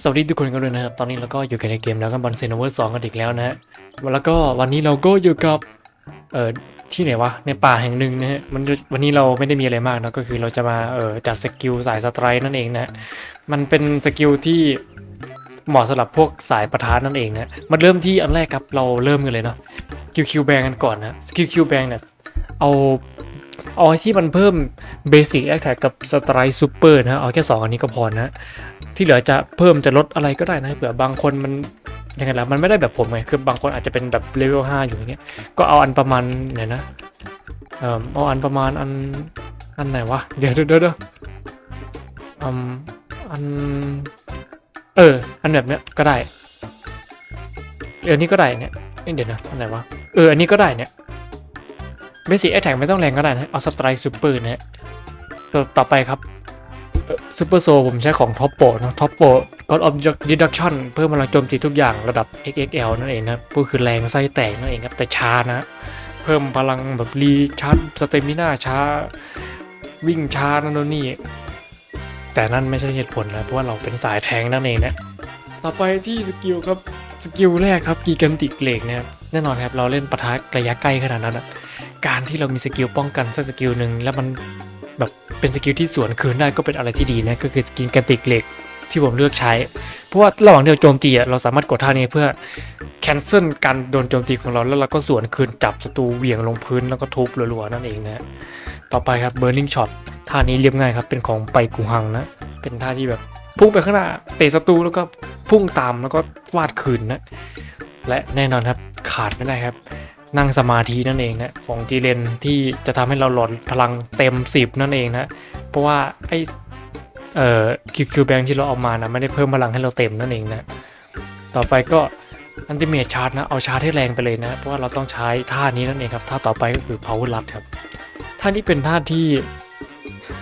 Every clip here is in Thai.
สวัสดีทุกคนกันด้วยนะครับ ตอนนี้เราก็อยู่กันในเกมแล้วกันบอลเซนเวอร์สองกันอีกแล้วนะฮะ แล้วก็วันนี้เราก็อยู่กับ เอ่อ ที่ไหนวะ ในป่าแห่งหนึ่งนะฮะ มันวันนี้เราไม่ได้มีอะไรมากนะ ก็คือเราจะมา เอ่อ จัดสกิลสายสไตร์นั่นเองนะ มันเป็นสกิลที่เหมาะสำหรับพวกสายประทานนั่นเองนะ มันเริ่มที่อันแรกครับ เราเริ่มกันเลยเนาะคิวคิวแบงกันก่อนนะสกิลคิวแบงเนี่ย เอา เอาที่มันเพิ่มเบสิ c แอคแท็กกับสไตร์ซูเปอร์นะ เอาแค่สองอันนี้ก็พอนะ ที่เหลือจะเพิ่มจะลดอะไรก็ได้นะเผื่อบางคนมันยังไงล่ะมันไม่ได้แบบผมไงคือบางคนอาจจะเป็นแบบเลเวล5อยู่อย่างเงี้ยก็เอาอันประมาณไหนนะเอ่อเอาอันประมาณอันอันไหนวะเดี๋ยวเดี๋ยวเดี๋ยวอืมอันเอออันแบบเนี้ยก็ได้เอออันนี้ก็ได้เนี่ยเอ้ยเดี๋ยวนะอันไหนวะเอออันนี้ก็ได้เนี่ยเบสิ c แอ t แทกไม่ต้องแรงก็ได้นะเอาสไตร์ซูเปอร์นะฮะต่อไปครับ ซูเปอร์โซผมใช้ของท็อปโปนะท็อปโปก็ออฟดิดักชันเพิ่มพลังโจมตีทุกอย่างระดับ XXL นั่นเองนะก็คือแรงไส้แตกนั่นเองครับแต่ช้านะ เพิ่มพลังแบบรีชาร์จสเตมิน่าช้า วิ่งช้านั่นนี่ แต่นั่นไม่ใช่เหตุผลนะเพราะว่าเราเป็นสายแทงนั่นเองนะต่อไปที่สกิลครับสกิลแรกครับกีกันติกเหล็กนะครับแน่นอนครับเราเล่นปะทะระยะใกล้ขนาดนั้นอะการที่เรามีสกิลป้องกันสักสกิลหนึ่งแล้วมัน แบบเป็นสกิลที่สวนคืนได้ก็เป็นอะไรที่ดีนะก็คือสกิลกันติกเหล็กที่ผมเลือกใช้ เพราะว่าระหว่างที่เราโจมตีอะเราสามารถกดท่านี้เพื่อแคนเซิลการโดนโจมตีของเราแล้วเราก็สวนคืนจับศัตรูเหวี่ยงลงพื้นแล้วก็ทุบรัวๆนั่นเองนะต่อไปครับ Burning Shot ท่านี้เรียบง่ายครับเป็นของไปกุหังนะ เป็นท่าที่แบบพุ่งไปข้างหน้าเตะศัตรูแล้วก็พุ่งตามแล้วก็วาดคืนนะและแน่นอนครับขาดไม่ได้ครับ นั่งสมาธินั่นเองนะของจีเลนที่จะทำให้เราหลอนพลังเต็ม 10 นั่นเองนะเพราะว่าไอเอ่อคิวคิวแบงที่เราเอามานะไม่ได้เพิ่มพลังให้เราเต็มนั่นเองนะต่อไปก็อันติเมทชาร์จนะเอาชาร์จให้แรงไปเลยนะ เพราะว่าเราต้องใช้ท่านี้นั่นเองครับท่าต่อไปก็คือ power l u t ครับท่านี้เป็นท่าที่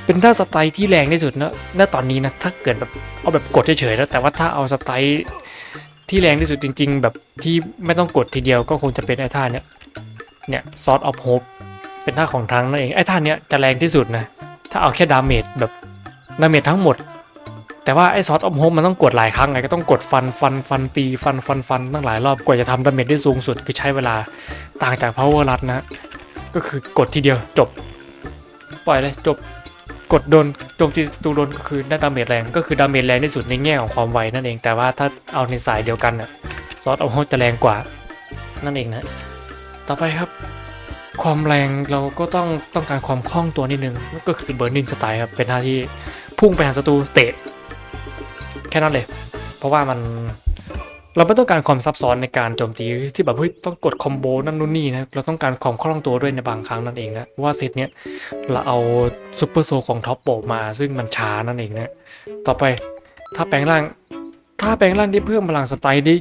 เป็นท่าสไตล์ที่แรงที่สุดนะณตอนนี้นะถ้าเกิดแบบเอาแบบกดเฉยๆแล้วแต่ว่าถ้าเอาสไตล์ที่แรงที่สุดจริง ๆ แบบที่ไม่ต้องกดทีเดียวก็คงจะเป็นไอ้ท่าเนี้ย เนี่ยซอสออฟโฮปเป็นท่าของทางนั่นเองไอ้ท่าเนี้ยจะแรงที่สุดนะ ถ้าเอาแค่ดาเมจแบบดาเมจทั้งหมด แต่ว่าไอ้ซอสออฟโฮปมันต้องกดหลายครั้งไงก็ต้องกดฟันฟันฟันตีฟันฟันฟันตั้งหลายรอบกว่าจะทำดาเมจได้สูงสุดคือใช้เวลาต่างจาก power รัดนะ ก็คือกดทีเดียวจบ ปล่อยเลยจบกดโดนโจมตีศัตรูโดนก็คือได้ดาเมจแรงก็คือดาเมจแรงที่สุดในแง่ของความไวนั่นเองแต่ว่าถ้าเอาในสายเดียวกันน่ะซอสออฟโฮจะแรงกว่านั่นเองนะ ต่อไปครับ ความแรงเราก็ต้องต้องการความคล่องตัวนิดนึงนั่นก็คือเบ r ร์นิ g สไตล์ครับเป็นท่าที่พุ่งไปหาศัตรูเตะ แค่นั้นเลย เพราะว่ามันเราไม่ต้องการความซับซ้อนในการโจมตีที่แบบเฮ้ยต้องกดคอมโบนั่นนู่นนี่นะเราต้องการความคล่องตัวด้วยในบางครั้งนั่นเองนะเพราะว่าเซตเนี้ยเราเอาซูเปอร์โซของท็อปโปมาซึ่งมันช้านั่นเองนะต่อไปถ้าแปลงร่าง ถ้าแปลงร่างที่เพิ่มพลังสไตล์ได้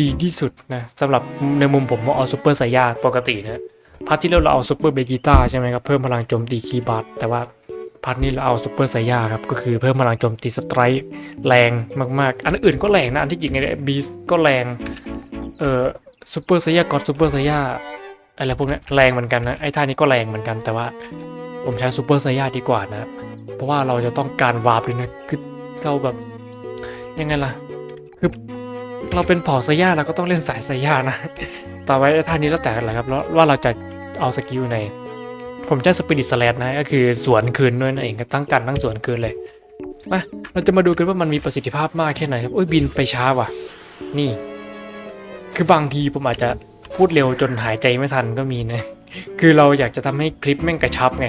ดีที่สุดนะสำหรับในมุมผมว่าเอาซูเปอร์ไซยาปกตินะพาร์ทที่แล้วเราเอาซูเปอร์เบกิต้าใช่ไหมครับเพิ่มพลังโจมตีคีย์บาร์ดแต่ว่าพาร์ทนี้เราเอาซูเปอร์ไซยาครับก็คือเพิ่มพลังโจมตีสไตร์แรงมากๆ อันอื่นก็แรงนะอันที่จริงในบีสก็แรงเอ่อซูเปอร์ไซยากอดซูเปอร์ไซยาอะไรพวกนี้แรงเหมือนกันนะไอ้ท่านี้ก็แรงเหมือนกัน แต่ว่าผมใช้ซูเปอร์ไซยาดีกว่านะเพราะว่าเราจะต้องการวาร์ปเลยนะคือเราแบบยังไงล่ะ คือเราเป็นเผ่าไซย่าเราก็ต้องเล่นสายไซย่านะ ต่อไปท่านี้แล้วแต่กันแหละครับแล้วว่าเราจะเอาสกิลไหน ผมใช้สปิริตสแลดนะ ก็คือสวนคืนด้วยนั่นเองตั้งกันตั้งสวนคืนเลย มา เราจะมาดูกันว่ามันมีประสิทธิภาพมากแค่ไหนครับ โอ้ยบินไปช้าว่ะ นี่ คือบางทีผมอาจจะพูดเร็วจนหายใจไม่ทันก็มีนะ คือเราอยากจะทำให้คลิปแม่งกระชับไง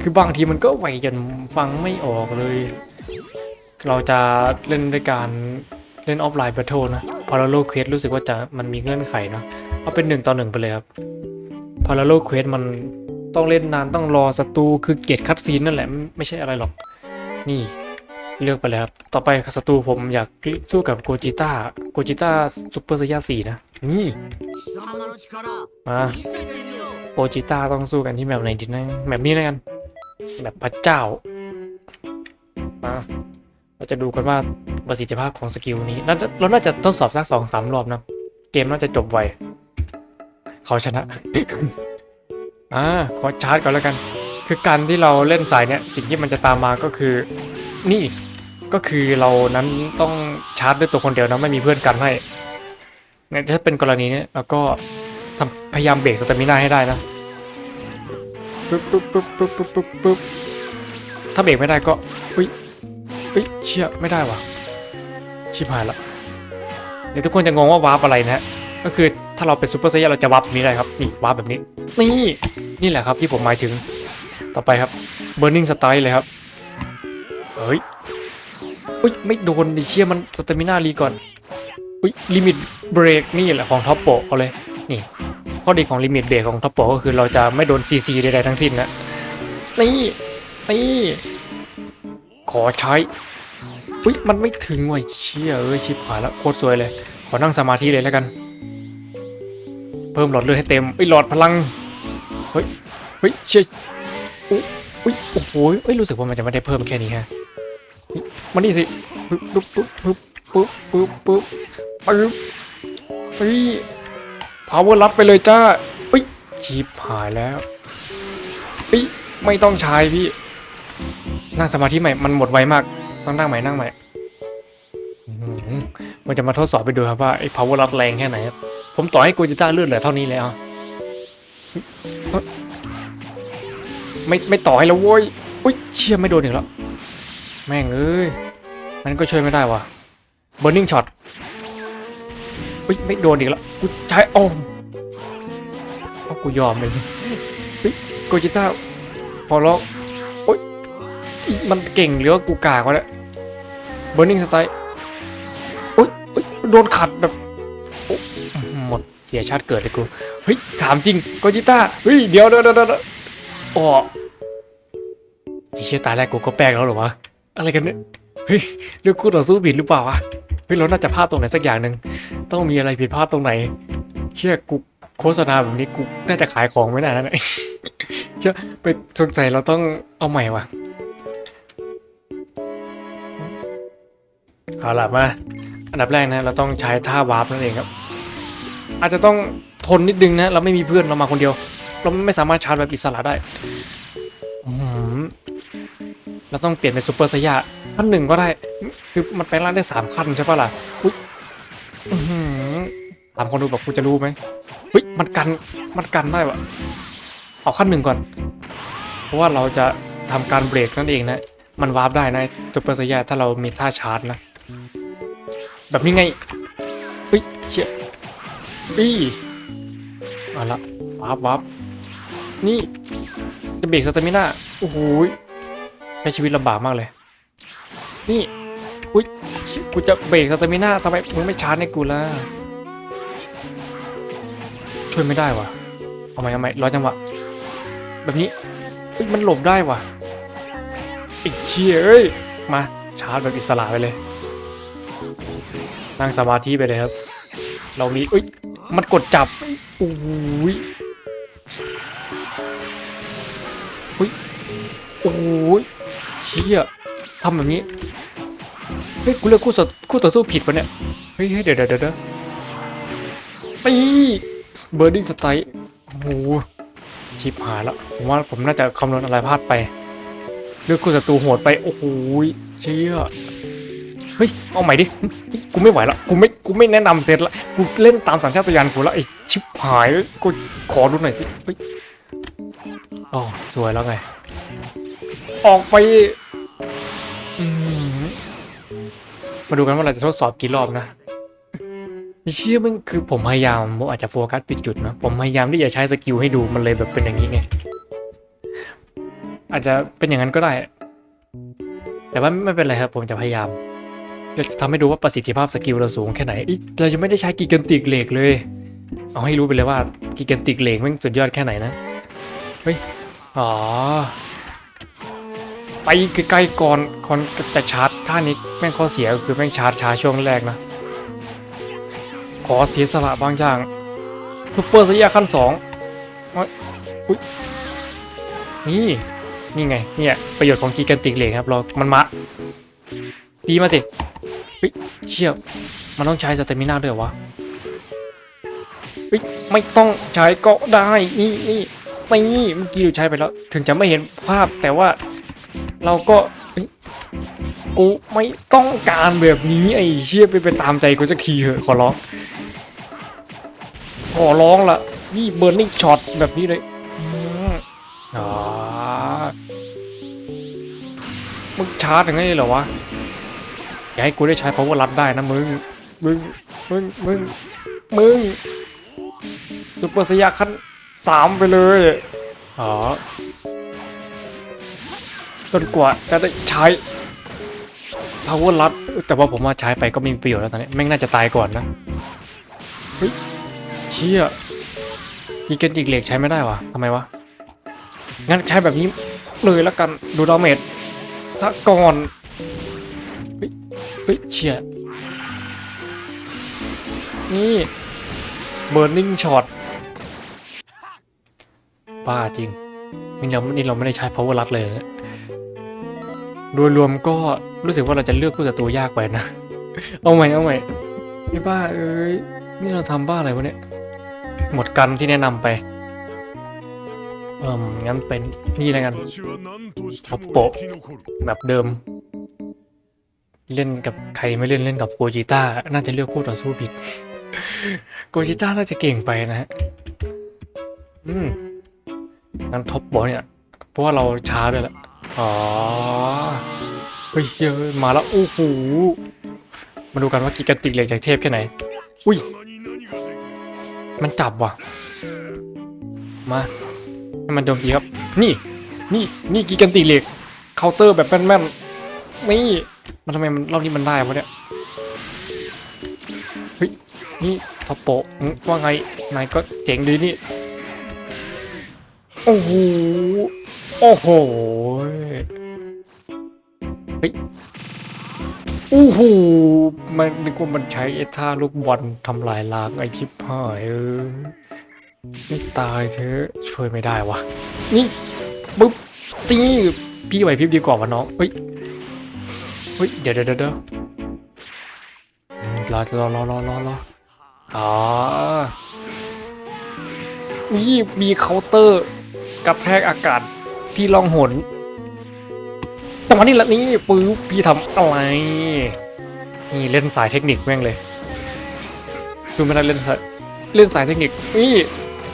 คือบางทีมันก็ไวจนฟังไม่ออกเลย เราจะเล่นด้วยการ เล่นออฟไลน์แบททินะพาราโลเควสรู้สึกว่าจะมันมีเงื่อนไขเนาะเอาเป็น1ต่อ1ไปเลยครับพาราโลเควสมันต้องเล่นนานต้องรอศัตรูคือเกตคัตซีนนั่นแหละไม่ใช่อะไรหรอก นี่เลือกไปแล้วครับ ต่อไปศัตรูผมอยากสู้กับโกจิต้าโกจิต้าซูเปอร์ไซย่าสี่นะ นี่มาโกจิต้าต้องสู้กันที่แบบไหนดีนะแบบนี้แล้วกัน แบบพระเจ้า มา เราจะดูกันว่าประสิทธิภาพของสกิลนี้น่าจะเราน่าจะทดสอบสักสองสามรอบนะ เกมน่าจะจบไวเขาชนะ อ่าขอชาร์จก่อนแล้วกัน คือการที่เราเล่นสายเนี่ยสิ่งที่มันจะตามมาก็คือ นี่ก็คือเรานั้นต้องชาร์จด้วยตัวคนเดียวนะไม่มีเพื่อนกันให้เนี่ยถ้าเป็นกรณีเนี้ยเราก็ทำพยายามเบรกสเตมินาให้ได้นะปึ๊บปึ๊บปึ๊บปึ๊บปึ๊บปึ๊บปึ๊บถ้าเบรกไม่ได้ก็อุ้ย อุ้ยเชี่ยไม่ได้วะชิบหายละเดี๋ยวทุกคนจะงงว่าวาร์ปอะไรนะฮะก็คือถ้าเราเป็นซูเปอร์ไซย่าเราจะวาร์ปแบนี้ได้ครับนี่วาร์ปแบบนี้นี่นี่แหละครับที่ผมหมายถึงต่อไปครับ Burning Style เลยครับเฮ้ยอุ้ยไม่โดนดิเชี่ยมันสเตมินารีก่อนอุ้ยลิมิตเบรกนี่แหละของท็อปโปเอาเลยนี่ข้อดีของลิมิตเบรกของท็อปโปก็คือเราจะไม่โดนซีซีใดๆทั้งสิ้นนะนี่นี่ ขอใช้อุ้ยมันไม่ถึงว่ะเชี่ยเอ้ยชิบหายแล้วโคตรสวยเลย ขอนั่งสมาธิเลยแล้วกัน เพิ่มหลอดเลือดให้เต็มไอ้หลอดพลังเฮ้ยเฮ้ยเชี่ยอุ้ยอุ้ยโอ้โหเอ้ยรู้สึกว่ามันจะไม่ได้เพิ่มแค่นี้ฮะมันนี่สิปึ๊บปึ๊บปึ๊บปึ๊บปึ๊บปึ๊บปึ๊บปึ๊บพาวเวอร์ลัดไปเลยจ้าเฮ้ยชิบหายแล้วเฮ้ยไม่ต้องใช้พี่ นั่งสมาธิใหม่ มันหมดไวมาก ต้องนั่งใหม่นั่งใหม่อื้อหือมันจะมาทดสอบไปดูครับว่าไอ้ power ลัดแรงแค่ไหนครับ ผมต่อให้โกจิต้าเลือดเหลือเท่านี้เลยอะเฮ้ยไม่ไม่ต่อให้แล้วโว้ย อุ้ยเชี่ยไม่โดนอีกแล้ว แม่งเอ้ย มันก็ช่วยไม่ได้ว่ะ burning shot อุ้ยไม่โดนอีกแล้ว กูใช้โอ้มเอากูยอมเลยเฮ้ยโกจิต้าพอแล้วโอ้ยอี มันเก่งหรือว่ากูกากวะเนี่ย burning strike โอ้ยโอ้ยโดนขัดแบบหมดเสียชาติเกิดเลยกู เฮ้ย ถามจริงโกจิต้า เฮ้ย เดี๋ยวเดี๋ยวเดี๋ยวเอ๋อไอเชี่ยตายแรกกูก็แปลกแล้วหรอวะ อะไรกันเนี่ย เฮ้ยเรื่องคู่ต่อสู้ผิดหรือเปล่าวะ เฮ้ยเราน่าจะพลาดตรงไหนสักอย่างหนึ่งต้องมีอะไรผิดพลาดตรงไหน เชื่อกูโฆษณาแบบนี้กูน่าจะขายของไม่ได้นะเนี่ยเชื่อไปสงสัยเราต้องเอาใหม่ว่ะ เอาล่ะมาอันดับแรกนะเราต้องใช้ท่าวาร์ปนั่นเองครับ อาจจะต้องทนนิดนึงนะเราไม่มีเพื่อนเรามาคนเดียว เราไม่สามารถชาร์จแบบอิสระได้เราต้องเปลี่ยนเป็นซูเปอร์ไซย่าขั้นหนึ่งก็ได้ คือมันแปลงร่างได้สามขั้นใช่ปะล่ะอุ๊ยถามคนดูแบบกูจะรู้ไหมเฮ้ยมันกันมันกันได้วะเอาขั้นหนึ่งก่อน เพราะว่าเราจะทำการเบรกนั่นเองนะ มันวาร์ปได้นะซูเปอร์ไซย่าถ้าเรามีท่าชาร์จนะ แบบนี้ไงเฮ้ยเชี่ยอี้เอาละวาร์ปวาร์ปนี่จะเบรกสเตมิน่าโอ้โหใช้ชีวิตลำบากมากเลย นี่อุ้ยกูจะเบรกสเตมิน่าทำไมมึงไม่ชาร์จให้กูล่ะช่วยไม่ได้วะเอาใหมเอาใหมรอจังหวะแบบนี้มันหลบได้วะไอ้เชี่ยเอ้ยมาชาร์จแบบอิสระไปเลย นั่งสมาธิไปเลยครับ เรามีเอ้ยมันกดจับโอ้ยอุ้ยโอ้ยเชี่ยทำแบบนี้เฮ้ยกูเลือกคู่ต่อคู่ต่อสู้ผิดปะเนี่ยเฮ้ยเฮ้ยเดี๋ยวเดี๋ยวเดี๋ยวปีเบอร์ดี้สไตล์โอ้โหชิบหายแล้วผมว่าผมน่าจะคำนวณอะไรพลาดไป เลือกคู่ศัตรูโหดไป โอ้โหเชี่ย เฮ้ยเอาใหม่ดิกูไม่ไหวละกูไม่กูไม่แนะนำเซตละกูเล่นตามสัญชาตญาณกูล้วไอ้ชิบหายกูขอดูหน่อยสิเฮ้ยอ๋อสวยแล้วไง ออกไปมาดูกันว่าเราจะทดสอบกี่รอบนะเชื่อมันคือผมพยายามผมอาจจะโฟกัสผิดจุดนะผมพยายามที่จะใช้สกิลให้ดูมันเลยแบบเป็นอย่างนี้ไง อาจจะเป็นอย่างนั้นก็ได้ แต่ว่าไม่เป็นไรครับ ผมจะพยายาม เราจะทำให้ดูว่าประสิทธิภาพสกิลเราสูงแค่ไหน เรายังไม่ได้ใช้กิกันติกเหล็กเลย เอาให้รู้ไปเลยว่ากิกันติกเหล็กมันสุดยอดแค่ไหนนะ เฮ้ย อ๋อ ไปไกลๆก่อนก่อนจะชาร์จท่านี้แม่งข้อเสียคือแม่งชาร์จช้าช่วงแรกนะ ขอเสียสละบางอย่างซูเปอร์สยาขั้นสองโอ๊ยอุ๊ยนี่ นี่ไง เนี่ย ประโยชน์ของกีกันติกเหล็กครับเรา มันมาตีมาสิ เฮ้ยเชี่ยมันต้องใช้สเตมิน่าด้วยวะเฮ้ยไม่ต้องใช้ก็ได้นี่นี่ไม่นี่เมื่อกี้เราใช้ไปแล้ว ถึงจะไม่เห็นภาพแต่ว่าเราก็เอ้ยกูไม่ต้องการแบบนี้ไอ้เชี่ยไปไปตามใจกูสักทีเถอะขอร้อง ขอร้องละนี่เบิร์นนิ่งช็อตแบบนี้เลยอืมอ่ามึงชาร์จอย่างนี้เหรอวะ อย่าให้กูได้ใช้ power รัดได้นะมึง มึง มึง มึง มึงซุปเปอร์สยาขั้นสามไปเลย อ๋อจนกว่าจะได้ใช้ power รัด แต่ว่าผมว่าใช้ไปก็ไม่มีประโยชน์แล้วตอนนี้ แม่งน่าจะตายก่อนนะ เฮ้ย เชี่ยยีเกนจิกเหล็กใช้ไม่ได้วะทำไมวะ งั้นใช้แบบนี้เลยแล้วกัน ดูดาเมจสักก่อน ฮ้ยเฉียดนี่เบอร์นิ่งช็อตบ้าจริงมินเรานี่เราไม่ได้ใช้เพอร์ลัดเลยนะโดยรวมก็รู้สึกว่าเราจะเลือกคู่ศัตรูยากไปนะ เอาใหม่เอาใหม่ไอ้บ้าเอ้ยนี่เราทำบ้าอะไรวะเนี่ย หมดกันที่แนะนำไป เอิ่มงั้นเป็นนี่แล้วกันโปโปแบบเดิม เล่นกับใครไม่เล่นเล่นกับโกจิต้า น่าจะเลือกคู่ต่อสู้ผิด โกจิต้าน่าจะเก่งไปนะฮะ อืมงั้นท็อปบอลเนี่ย เพราะว่าเราช้าด้วยแหละอ๋อ เฮ้ยเยอะมาแล้ว โอ้โห มาดูกันว่ากิกติกเหล็กจากเทพแค่ไหน อุ้ย มันจับว่ะ มาให้มันโดมตีครับ นี่ นี่ นี่กิกันติเหล็กเคาน์เตอร์แบบแม่นๆนี่ มันทำไมมันรอบนี้มันได้วะเนี่ยเฮ้ยนี่ทอปโปว่าไงนายก็เจ๋งดีนี่ โอ้โห โอ้โห เฮ้ย โอ้โห มันนึกว่ามันใช้ไอ้ท่าลูกบอลทำลายล้างไอชิบหายเออไม่ตายเธอะช่วยไม่ได้วะ นี่ปุ๊บตีพี่ไหวพริบดีกว่าวะน้อง เฮ้ย เฮ้ยเดี๋ยวเดี๋ยวเดี๋ยวเดี๋ยวอืมรอรอรอรอรอรออ๋อนี่มีเคาน์เตอร์กระแทกอากาศที่ล่องหนแต่วันนี้ละนี่ปื๊บพี่ทำอะไร นี่เล่นสายเทคนิคแม่งเลยคือไม่ได้เล่นสายเล่นสายเทคนิคนี่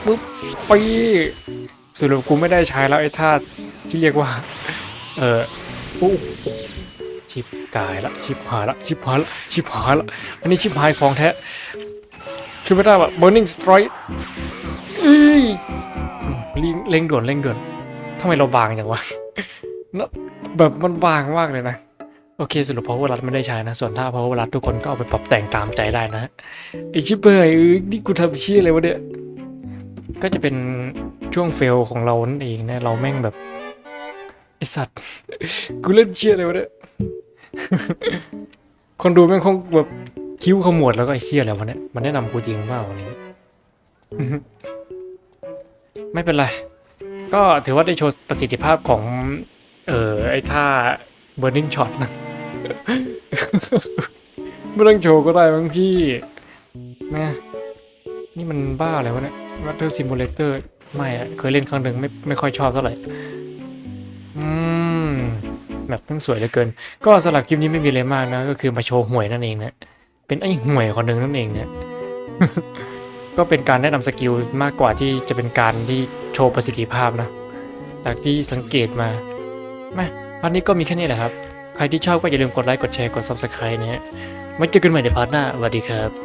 ปุ๊บไปสรุปกูไม่ได้ใช้แล้วไอ้ท่าที่เรียกว่า เอออู้ ชิบกายละชิบหายละชิบหายละชิบหายละอันนี้ชิบหายของแท้ช่วยไม่ได้ว่ะ burning strike อื้อเร่งเร่งด่วนเร่งด่วนทำไมเราบางจังวะแบบมันบางมากเลยนะโอเคสรุป power รัดไม่ได้ใช้นะ ส่วนถ้า power รัดทุกคนก็เอาไปปรับแต่งตามใจได้นะไอชิบเบยเอ้ยนี่กูทำเชี่ยอะไรวะเนี่ยก็จะเป็นช่วงเฟลของเรานั่นเองนะ เราแม่งแบบไอสัตว์ กูเล่นเชี่ยอะไรวะเนี่ย คนดูแม่งคงแบบคิ้วขมวดแล้วก็ไอเชี่ยอะไรวะเนี่ยมันแนะนำกูจริงเปล่าวันนี้ ไม่เป็นไร ก็ถือว่าได้โชว์ประสิทธิภาพของ เอ่อไอ้ท่า burning shot นะ ไม่ต้องโชว์ก็ได้มั้งพี่แม่นี่มันบ้าอะไรวะเนี่ย Water Simulator ไม่อะเคยเล่นครั้งหนึ่งไม่ไม่ค่อยชอบเท่าไหร่ แบบเพิ่งสวยเหลือเกิน ก็สำหรับคลิปนี้ไม่มีอะไรมากนะ ก็คือมาโชว์หวยนั่นเองนะ เป็นไอ้หวยคนหนึ่งนั่นเองเนี่ยก็เป็นการแนะนำสกิลมากกว่าที่จะเป็นการที่โชว์ประสิทธิภาพนะจากที่สังเกตมามาพาร์ทนี้ก็มีแค่นี้แหละครับ ใครที่ชอบก็อย่าลืมกดไลค์ กดแชร์ กด Subscribe นะฮะไว้เจอกันใหม่ในพาร์ทหน้าสวัสดีครับ